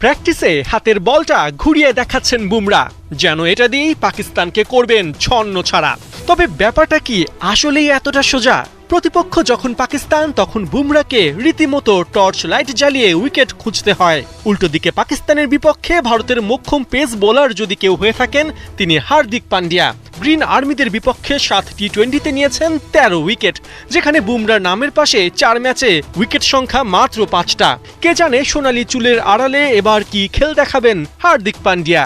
প্র্যাকটিসে হাতের বলটা ঘুরিয়ে দেখাচ্ছেন বুমরা। যেন এটা দিয়েই পাকিস্তানকে করবেন ছন্ন ছাড়া। তবে ব্যাপারটা কি আসলেই এতটা সোজা? প্রতিপক্ষ যখন পাকিস্তান, তখন বুমরাকে রীতিমতো টর্চ লাইট জ্বালিয়ে উইকেট খুঁজতে হয়। উল্টো দিকে পাকিস্তানের বিপক্ষে ভারতের মোক্ষম পেস বোলার যদি কেউ হয়ে থাকেন, তিনি হার্দিক পান্ডিয়া। গ্রিন আর্মিদের বিপক্ষে সাত টি টোয়েন্টিতে নিয়েছেন তেরো উইকেট, যেখানে বুমরার নামের পাশে চার ম্যাচে উইকেট সংখ্যা মাত্র পাঁচটা। কে জানে সোনালি চুলের আড়ালে এবার কি খেল দেখাবেন হার্দিক পান্ডিয়া।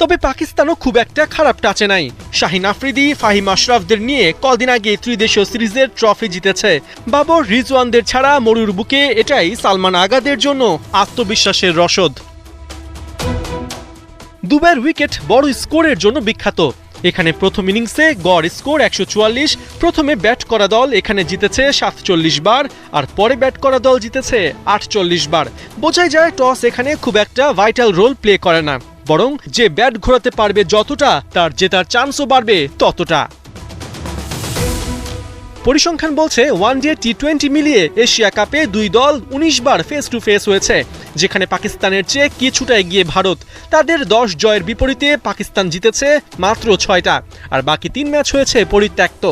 তবে পাকিস্তানও খুব একটা খারাপ টাচে নাই। শাহিন আফ্রিদি, ফাহিম আশরাফদের নিয়ে কদিন আগে ত্রিদেশীয় সিরিজের ট্রফি জিতেছে। বাবর রিজওয়ানদের ছাড়া মরুর বুকে এটাই সালমান আগাদের জন্য আত্মবিশ্বাসের রসদ। দুবার উইকেট বড় স্কোরের জন্য বিখ্যাত। এখানে প্রথম ইনিংসে গড় স্কোর একশো চুয়াল্লিশ, প্রথমে ব্যাট করা দল এখানে জিতেছে সাতচল্লিশ বার, আর পরে ব্যাট করা দল জিতেছে আটচল্লিশ বার। বোঝাই যায় টস এখানে খুব একটা ভাইটাল রোল প্লে করে না। বরং যে ব্যাট ঘোরাতে পারবে যতটা, তার জেতার চান্সও বাড়বে ততটা। পরিসংখ্যান বলছে, ওয়ান ডে টি টোয়েন্টি মিলিয়ে এশিয়া কাপে দুই দল উনিশ বার ফেস টু ফেস হয়েছে, যেখানে পাকিস্তানের চেয়ে কিছুটা এগিয়ে ভারত। তাদের দশ জয়ের বিপরীতে পাকিস্তান জিতেছে মাত্র ছয়টা, আর বাকি তিন ম্যাচ হয়েছে পরিত্যক্ত।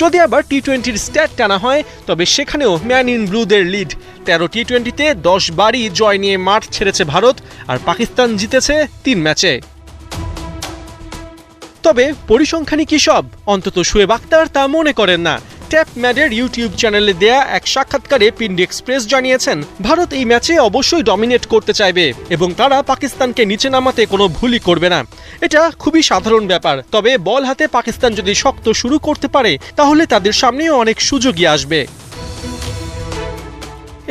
যদি আবার টি টোয়েন্টির স্ট্যাট টানা হয়, তবে সেখানেও ম্যান ইন ব্লুদের লিড তেরো টি টোয়েন্টিতে দশ বারই জয় নিয়ে মাঠ ছেড়েছে ভারত, আর পাকিস্তান জিতেছে তিন ম্যাচে। তবে পরিসংখ্যানই কী সব? অন্তত শুয়েব আক্তার তা মনে করেন না। ট্যাপ ম্যাডের ইউটিউব চ্যানেলে দেয়া এক সাক্ষাৎকারে পিন্ড এক্সপ্রেস জানিয়েছেন, ভারত এই ম্যাচে অবশ্যই ডমিনেট করতে চাইবে এবং তারা পাকিস্তানকে নিচে নামাতে কোনো ভুলই করবে না। এটা খুবই সাধারণ ব্যাপার, তবে বল হাতে পাকিস্তান যদি শক্ত শুরু করতে পারে, তাহলে তাদের সামনেও অনেক সুযোগই আসবে।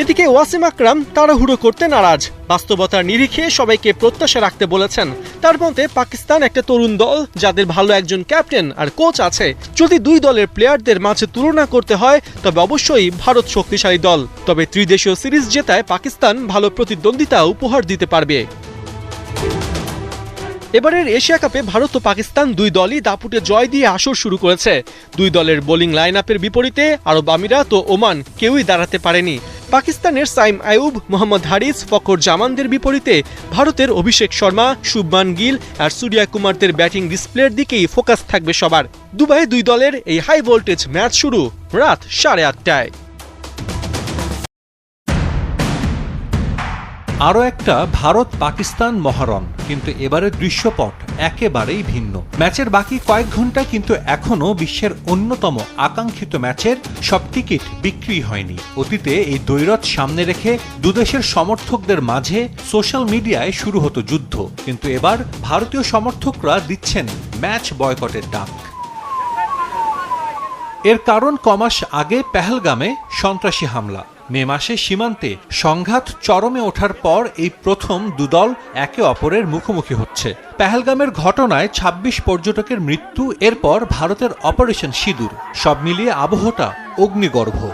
এদিকে ওয়াসিম আকরাম তাড়াহুড়ো করতে নারাজ। বাস্তবতার নিরিখে সবাইকে প্রত্যাশা রাখতে বলেছেন। তার মতে, পাকিস্তান একটা তরুণ দল, যাদের ভালো একজন ক্যাপ্টেন আর কোচ আছে। যদি দুই দলের প্লেয়ারদের মাঝে তুলনা করতে হয়, তবে অবশ্যই ভারত শক্তিশালী দল। তবে ত্রিদেশীয় সিরিজ জেতায় পাকিস্তান ভালো প্রতিদ্বন্দ্বিতা উপহার দিতে পারবে। এবারের এশিয়া কাপে ভারত ও পাকিস্তান দুই দলই দাপুটে জয় দিয়ে আসর শুরু করেছে। দুই দলের বোলিং লাইন আপের বিপরীতে আরব আমিরাত ও ওমান কেউই দাঁড়াতে পারেনি। পাকিস্তানের সাইম আয়ুব, মোহাম্মদ হারিস, ফখর জামানদের বিপরীতে ভারতের অভিষেক শর্মা, শুভমান গিল আর সূর্যা কুমারদের ব্যাটিং ডিসপ্লের দিকেই ফোকাস থাকবে সবার। দুবাই দুই দলের এই হাই ভোল্টেজ ম্যাচ শুরু রাত সাড়ে আটটায়। আরও একটা ভারত পাকিস্তান মহারণ কিন্তু এবারের দৃশ্যপট একেবারেই ভিন্ন। ম্যাচের বাকি কয়েক ঘণ্টা কিন্তু এখনও বিশ্বের অন্যতম আকাঙ্ক্ষিত ম্যাচের সব টিকিট বিক্রি হয়নি। অতীতে এই দৈরত সামনে রেখে দুদেশের সমর্থকদের মাঝে সোশ্যাল মিডিয়ায় শুরু হতো যুদ্ধ, কিন্তু এবার ভারতীয় সমর্থকরা দিচ্ছেন ম্যাচ বয়কটের ডাক। এর কারণ কমাস আগে পেহেলগামে সন্ত্রাসী হামলা। মে মাসে সীমান্তে সংঘাত চরমে ওঠার পর এই প্রথম দুদল একে অপরের মুখোমুখি হচ্ছে। পেহেলগামের ঘটনায় ২৬ পর্যটকের মৃত্যু, এরপর ভারতের অপারেশন সিঁদুর। সব মিলিয়ে আবহটা অগ্নিগর্ভ।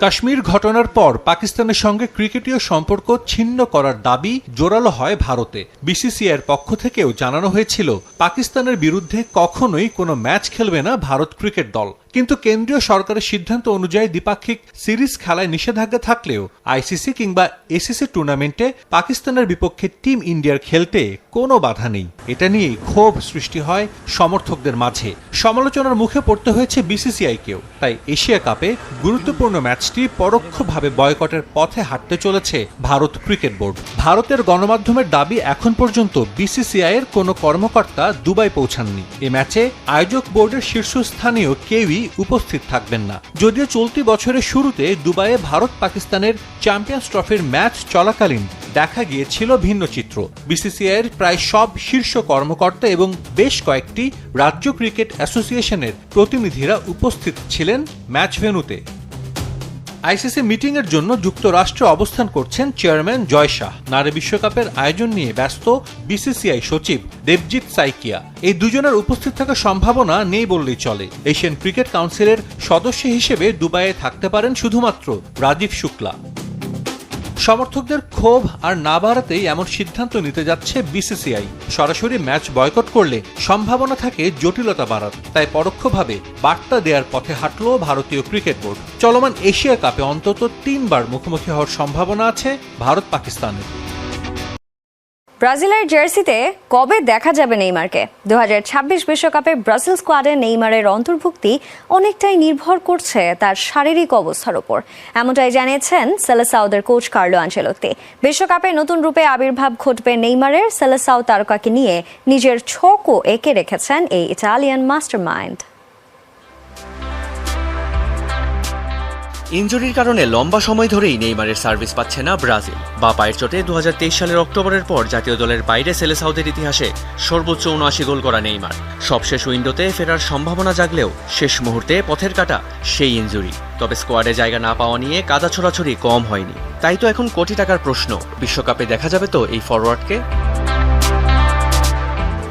কাশ্মীর ঘটনার পর পাকিস্তানের সঙ্গে ক্রিকেটীয় সম্পর্ক ছিন্ন করার দাবি জোরালো হয় ভারতে। বিসিসিআইয়ের পক্ষ থেকেও জানানো হয়েছিল, পাকিস্তানের বিরুদ্ধে কখনোই কোনো ম্যাচ খেলবে না ভারত ক্রিকেট দল। কিন্তু কেন্দ্রীয় সরকারের সিদ্ধান্ত অনুযায়ী দ্বিপাক্ষিক সিরিজ খেলায় নিষেধাজ্ঞা থাকলেও আইসিসি কিংবা এসিসি টুর্নামেন্টে পাকিস্তানের বিপক্ষে টিম ইন্ডিয়ার খেলতে কোনো বাধা নেই। এটা নিয়েই ক্ষোভ সৃষ্টি হয় সমর্থকদের মাঝে। সমালোচনার মুখে পড়তে হয়েছে বিসিসিআইকেও। তাই এশিয়া কাপে গুরুত্বপূর্ণ ম্যাচটি পরোক্ষভাবে বয়কটের পথে হাঁটতে চলেছে ভারত ক্রিকেট বোর্ড। ভারতের গণমাধ্যমের দাবি এখন পর্যন্ত বিসিসিআই এর কোনো কর্মকর্তা দুবাই পৌঁছাননি। এ ম্যাচে আয়োজক বোর্ডের শীর্ষস্থানীয় কেউই উপস্থিত থাকবেন না। যদিও চলতি বছরের শুরুতে দুবাইয়ে ভারত পাকিস্তানের চ্যাম্পিয়ন্স ট্রফির ম্যাচ চলাকালীন দেখা গিয়েছিল ভিন্ন চিত্র। বিসিসিআইয়ের প্রায় সব শীর্ষ কর্মকর্তা এবং বেশ কয়েকটি রাজ্য ক্রিকেট অ্যাসোসিয়েশনের প্রতিনিধিরা উপস্থিত ছিলেন ম্যাচ ভেন্যুতে। আইসিসি মিটিং এর জন্য যুক্তরাষ্ট্রে অবস্থান করছেন চেয়ারম্যান জয় শাহ। নারী বিশ্বকাপের আয়োজন নিয়ে ব্যস্ত বিসিসিআই সচিব দেবজিৎ সাইকিয়া। এই দুজনের উপস্থিত থাকার সম্ভাবনা নেই বললেই চলে। এশিয়ান ক্রিকেট কাউন্সিলের সদস্য হিসেবে দুবাইয়ে থাকতে পারেন শুধুমাত্র রাজীব শুক্লা। সমর্থকদের ক্ষোভ আর না বাড়াতেই এমন সিদ্ধান্ত নিতে যাচ্ছে বিসিসিআই। সরাসরি ম্যাচ বয়কট করলে সম্ভাবনা থাকে জটিলতা বাড়ার। তাই পরোক্ষভাবে বার্তা দেওয়ার পথে হাঁটল ভারতীয় ক্রিকেট বোর্ড। চলমান এশিয়া কাপে অন্তত তিনবার মুখোমুখি হওয়ার সম্ভাবনা আছে ভারত পাকিস্তানের ব্রাজিলের জার্সিতে কবে দেখা যাবে নেইমারকে? দু বিশ্বকাপে ব্রাজিল স্কোয়াডে নেইমারের অন্তর্ভুক্তি অনেকটাই নির্ভর করছে তার শারীরিক অবস্থার উপর। এমনটাই জানিয়েছেন সেলেসাউদের কোচ কার্লো আঞ্চেলত্তি। বিশ্বকাপে নতুন রূপে আবির্ভাব ঘটবে নেইমারের। সেলেসাউ তারকাকে নিয়ে নিজের ছকও এঁকে রেখেছেন এই ইটালিয়ান মাস্টারমাইন্ড। ইনজুরির কারণে লম্বা সময় ধরেই নেইমারের সার্ভিস পাচ্ছে না ব্রাজিল। বা পায়ের চোটে দু হাজার তেইশ সালের অক্টোবরের পর জাতীয় দলের বাইরে সেলেসাউদের ইতিহাসে সর্বোচ্চ উনআশি গোল করা নেইমার। সবশেষ উইন্ডোতে ফেরার সম্ভাবনা জাগলেও শেষ মুহূর্তে পথের কাটা সেই ইনজুরি। তবে স্কোয়াডে জায়গা না পাওয়া নিয়ে কাদা ছোড়াছড়ি কম হয়নি। তাই তো এখন কোটি টাকার প্রশ্ন। বিশ্বকাপে দেখা যাবে তো এই ফরওয়ার্ডকে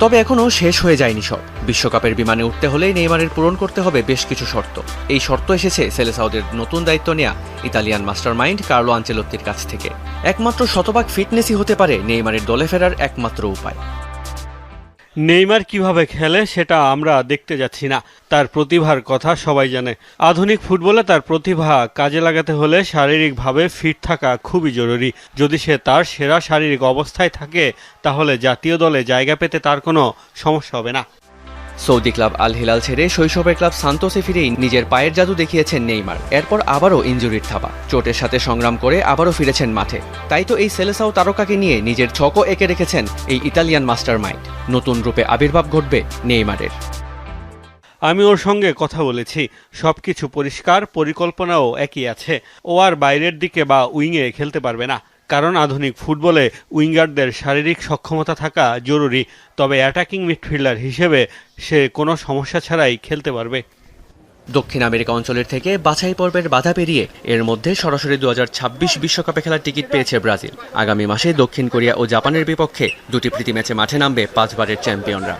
তবে এখনও শেষ হয়ে যায়নি সব। বিশ্বকাপের বিমানে উঠতে হলে নেইমারের পূরণ করতে হবে বেশ কিছু শর্ত। এই শর্ত এসেছে সেলেসাউদের নতুন দায়িত্ব নেয়া ইতালিয়ান মাস্টার মাইন্ড কার্লো আঞ্চেলত্তির কাছ থেকে। একমাত্র শতভাগ ফিটনেসই হতে পারে নেইমারের দলে ফেরার একমাত্র উপায়। নেইমার কীভাবে খেলে সেটা আমরা দেখতে যাচ্ছি না। তার প্রতিভার কথা সবাই জানে। আধুনিক ফুটবলে তার প্রতিভা কাজে লাগাতে হলে শারীরিকভাবে ফিট থাকা খুবই জরুরি। যদি সে তার সেরা শারীরিক অবস্থায় থাকে, তাহলে জাতীয় দলে জায়গা পেতে তার কোনো সমস্যা হবে না। সৌদি ক্লাব আল হিলাল ছেড়ে শৈশবের ক্লাব সান্তোসে ফিরেই নিজের পায়ের জাদু দেখিয়েছেন নেইমার। এরপর আবারও ইনজুরির থাবা। চোটের সাথে সংগ্রাম করে আবারও ফিরেছেন মাঠে। তাই তো এই সেলেসাও তারকাকে নিয়ে নিজের ছকও এঁকে রেখেছেন এই ইতালিয়ান মাস্টার মাইন্ড নতুন রূপে আবির্ভাব ঘটবে নেইমারের। আমি ওর সঙ্গে কথা বলেছি। সব কিছু পরিষ্কার, পরিকল্পনাও একই আছে। ও আর বাইরের দিকে বা উইংয়ে খেলতে পারবে না। কারণ আধুনিক ফুটবলে উইঙ্গারদের শারীরিক সক্ষমতা থাকা জরুরি, তবে অ্যাটাকিং মিডফিল্ডার হিসেবে সে কোনো সমস্যা ছাড়াই খেলতে পারবে। দক্ষিণ আমেরিকা অঞ্চলের থেকে বাছাই পর্বের বাধা পেরিয়ে এর মধ্যে সরাসরি দু বিশ্বকাপে খেলার টিকিট পেয়েছে ব্রাজিল। আগামী মাসে দক্ষিণ কোরিয়া ও জাপানের বিপক্ষে দুটি প্রীতি ম্যাচে মাঠে নামবে পাঁচবারের চ্যাম্পিয়নরা।